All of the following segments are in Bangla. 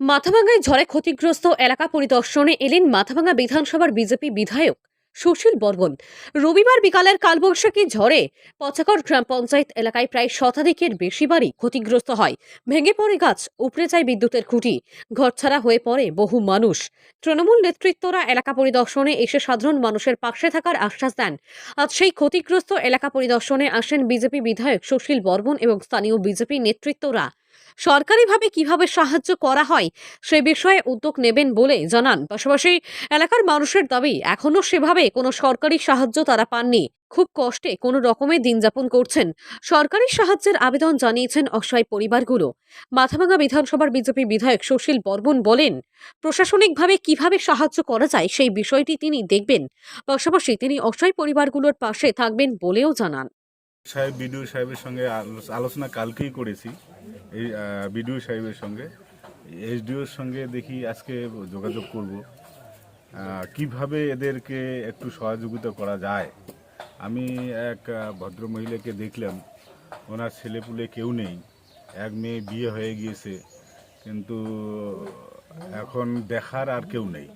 মাথাভাঙ্গায় ঝড়ে ক্ষতিগ্রস্ত এলাকা পরিদর্শনে এলেন মাথাভাঙ্গা বিধানসভার বিজেপি বিধায়ক সুশীল বর্মন। রবিবার বিকালের কালবৈশাখী ঝড়ে পচাকর গ্রাম পঞ্চায়েত এলাকায় প্রায় শতাধিকের বেশি বাড়ি ক্ষতিগ্রস্ত হয়। ভেঙে পড়ে গাছ, উপড়ে যায় বিদ্যুতের খুঁটি, ঘরছাড়া হয়ে পড়ে বহু মানুষ। তৃণমূল নেতৃত্বরা এলাকা পরিদর্শনে এসে সাধারণ মানুষের পাশে থাকার আশ্বাস দেন। আজ সেই ক্ষতিগ্রস্ত এলাকা পরিদর্শনে আসেন বিজেপি বিধায়ক সুশীল বর্মন এবং স্থানীয় বিজেপি নেতৃত্বরা। সরকারিভাবে কীভাবে সাহায্য করা হয়, সে বিষয়ে উদ্যোগ নেবেন বলে জানান। পাশাপাশি এলাকার মানুষের দাবি এখনও সেভাবে কোনো সরকারি সাহায্য তারা পাননি। খুব কষ্টে কোনো রকমে দিন যাপন করছেন। সরকারি সাহায্যের আবেদন জানিয়েছেন অসহায় পরিবারগুলো। মাথাভাঙ্গা বিধানসভার বিজেপি বিধায়ক সুশীল বর্মন বলেন, প্রশাসনিকভাবে কীভাবে সাহায্য করা যায় সেই বিষয়টি তিনি দেখবেন। পাশাপাশি তিনি অসহায় পরিবারগুলোর পাশে থাকবেন বলেও জানান। সাহেব, বিডিও সাহেবের সঙ্গে আলোচনা কালকেই করেছি। এই বিডিও সাহেবের সঙ্গে, এসডিওর সঙ্গে দেখি আজকে যোগাযোগ করব। কীভাবে এদেরকে একটু সহযোগিতা করা যায়? আমি এক ভদ্র মহিলাকে দেখলাম। ওনার ছেলেপুলে কেউ নেই। এক মেয়ে বিয়ে হয়ে গিয়েছে। কিন্তু এখন দেখার আর কেউ নেই।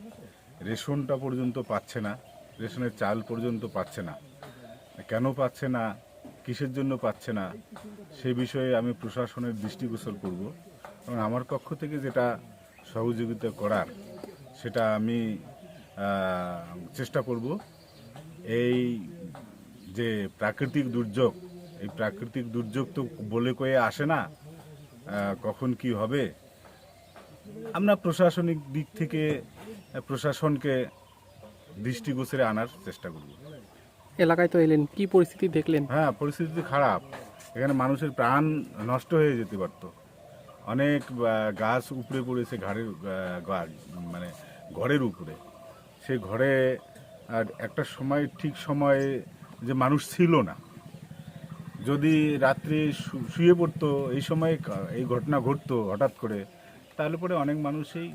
রেশনটা পর্যন্ত পাচ্ছে না। রেশনের চাল পর্যন্ত পাচ্ছে না। কেন পাচ্ছে না? কিসের জন্য পাচ্ছে না, সে বিষয়ে আমি প্রশাসনের দৃষ্টিগোচর করব। এবং আমার পক্ষ থেকে যেটা সহযোগিতা করার, সেটা আমি চেষ্টা করব। এই যে প্রাকৃতিক দুর্যোগ, এই প্রাকৃতিক দুর্যোগ তো বলে কয়ে আসে না কখন কি হবে? আমরা প্রশাসনিক দিক থেকে, প্রশাসনকে দৃষ্টিগোচরে আনার চেষ্টা করব। এলাকায় তো এলেন, কি পরিস্থিতি দেখলেন? হ্যাঁ পরিস্থিতি খারাপ। এখানে মানুষের প্রাণ নষ্ট হয়ে যেতে পারতো। অনেক গাছ উপড়ে পড়েছে ঘাড়ের মানে ঘরের উপরে সেই ঘরে আর একটা সময়, ঠিক সময়ে যে মানুষ ছিল না। যদি রাত্রে শুয়ে পড়তো, এই সময় এই ঘটনা ঘটতো হঠাৎ করে, তাহলে পরে অনেক মানুষই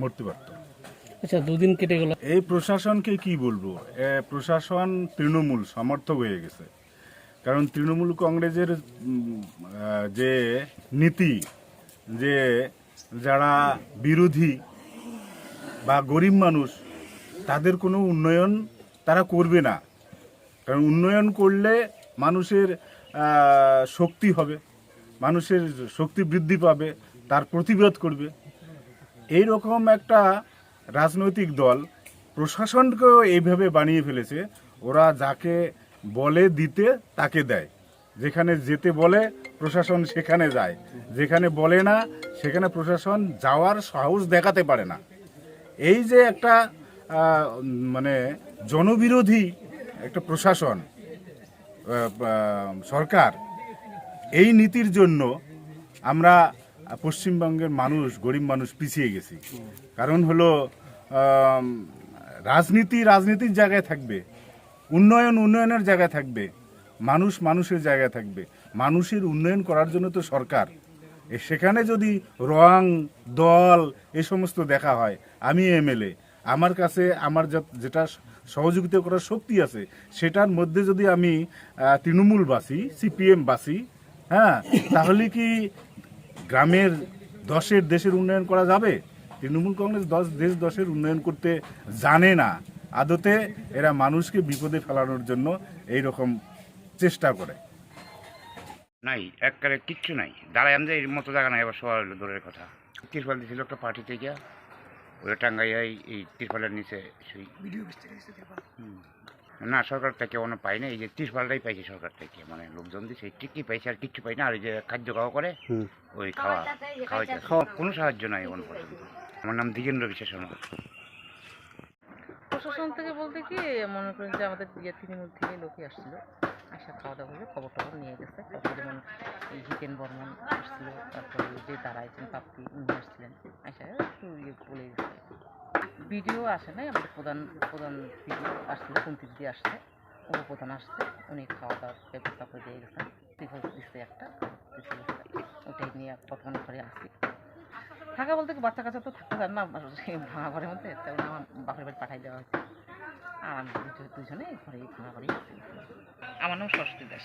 মরতে পারতো। আচ্ছা দুদিন কেটে গেল। এই প্রশাসনকে কি বলব? প্রশাসন তৃণমূল, সমর্থক হয়ে গেছে। কারণ তৃণমূল কংগ্রেসের যে নীতি, যে যারা বিরোধী বা গরিব মানুষ, তাদের কোনো উন্নয়ন তারা করবে না। কারণ উন্নয়ন করলে মানুষের শক্তি হবে, মানুষের শক্তি বৃদ্ধি পাবে, তার প্রতিবাদ করবে। এই রকম একটা রাজনৈতিক দল প্রশাসনকেও এইভাবে বানিয়ে ফেলেছে, ওরা যাকে বলে দিতে তাকে দেয়। যেখানে যেতে বলে প্রশাসন সেখানে যায়। যেখানে বলে না, সেখানে প্রশাসন যাওয়ার সাহস দেখাতে পারে না। এই যে একটা মানে জনবিরোধী একটা প্রশাসন সরকার, এই নীতির জন্য আমরা পশ্চিমবঙ্গের মানুষ, গরিব মানুষ পিছিয়ে গেছি। কারণ হলো রাজনীতি রাজনীতির জায়গায় থাকবে, উন্নয়ন উন্নয়নের জায়গায় থাকবে, মানুষ মানুষের জায়গায় থাকবে, মানুষের উন্নয়ন করার জন্য তো সরকার। সেখানে যদি রং, দল এ সমস্ত দেখা হয়, আমি এমএলএ, আমার কাছে আমার যেটা সহযোগিতা করার শক্তি আছে, সেটার মধ্যে যদি আমি তৃণমূল বাসি সিপিএম বাসি হ্যাঁ তাহলে কি গ্রামের দশের দেশের উন্নয়ন করা যাবে? তৃণমূল কংগ্রেস দশ দেশ দশের উন্নয়ন করতে জানে না। আদতে এরা মানুষকে বিপদে ফেলানোর জন্য এই রকম চেষ্টা করে। নাই একবারে কিচ্ছু নাই। দাঁড়ায় আমাদের এর মতো জায়গা নাই এবার সবার হলো দূরের কথা। তিরপাল দিয়েছিল একটা পার্টি থেকে। ওটা টাঙ্গাইয়াই এই তিরপালের নিচে সেই হুম। না সরকার থেকে অনেক পাই না এই যে ত্রিশ তিরপালটাই পাইছে সরকার থেকে। মানে লোকজন দিচ্ছে ঠিকই পাইছে আর কিচ্ছু পাই না। আর এই যে খাদ্য খাওয়া করে ওই খাওয়া খাওয়া কোনো সাহায্য নাই এখন পর্যন্ত। আমার নাম দিগেন্দ্র বিশ্বাস শর্মা। প্রশাসন থেকে বলতে কি মনে করেন যে আমাদের ইয়ে তৃণমূল থেকে লোকই আসছিল। আসা খাওয়া দাওয়া করে খবর টবর নিয়ে গেছে। তারপরে যেমন এই হিতেন বর্মন আসছিল তারপরে যে দাঁড়াইছেন পাপ্পি উনি আসছিলেন আসা একটু ইয়ে বলে গেছে। ভিডিও আসে নাই, আমাদের প্রধান প্রধান ভিডিও আসছিল, কুন্তির দিয়ে আসছে, উপপ্রধান আসছে, উনি খাওয়া দাওয়ার ব্যবস্থা করে দিয়ে গেছেন ত্রিফল দিচ্ছে একটা ওটাই নিয়ে বর্তমানে ঘরে আসছি থাকা বলতে বাচ্চা কাচ্চা তো থাকতে চান না ভাঙা ঘরের মধ্যে তেমন আমার বাপের বাড়ি পাঠাই দেওয়া হয়েছে। আর আমি দুজনে ঘরে ভাঙা ঘরেই আমার নাম সরস্বতী দাস।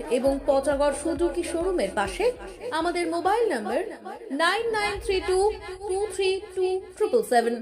এবং পচাগড় সুজুকি শোরুমের পাশে? আমাদের mobile number nine nine three two two three two triple seven.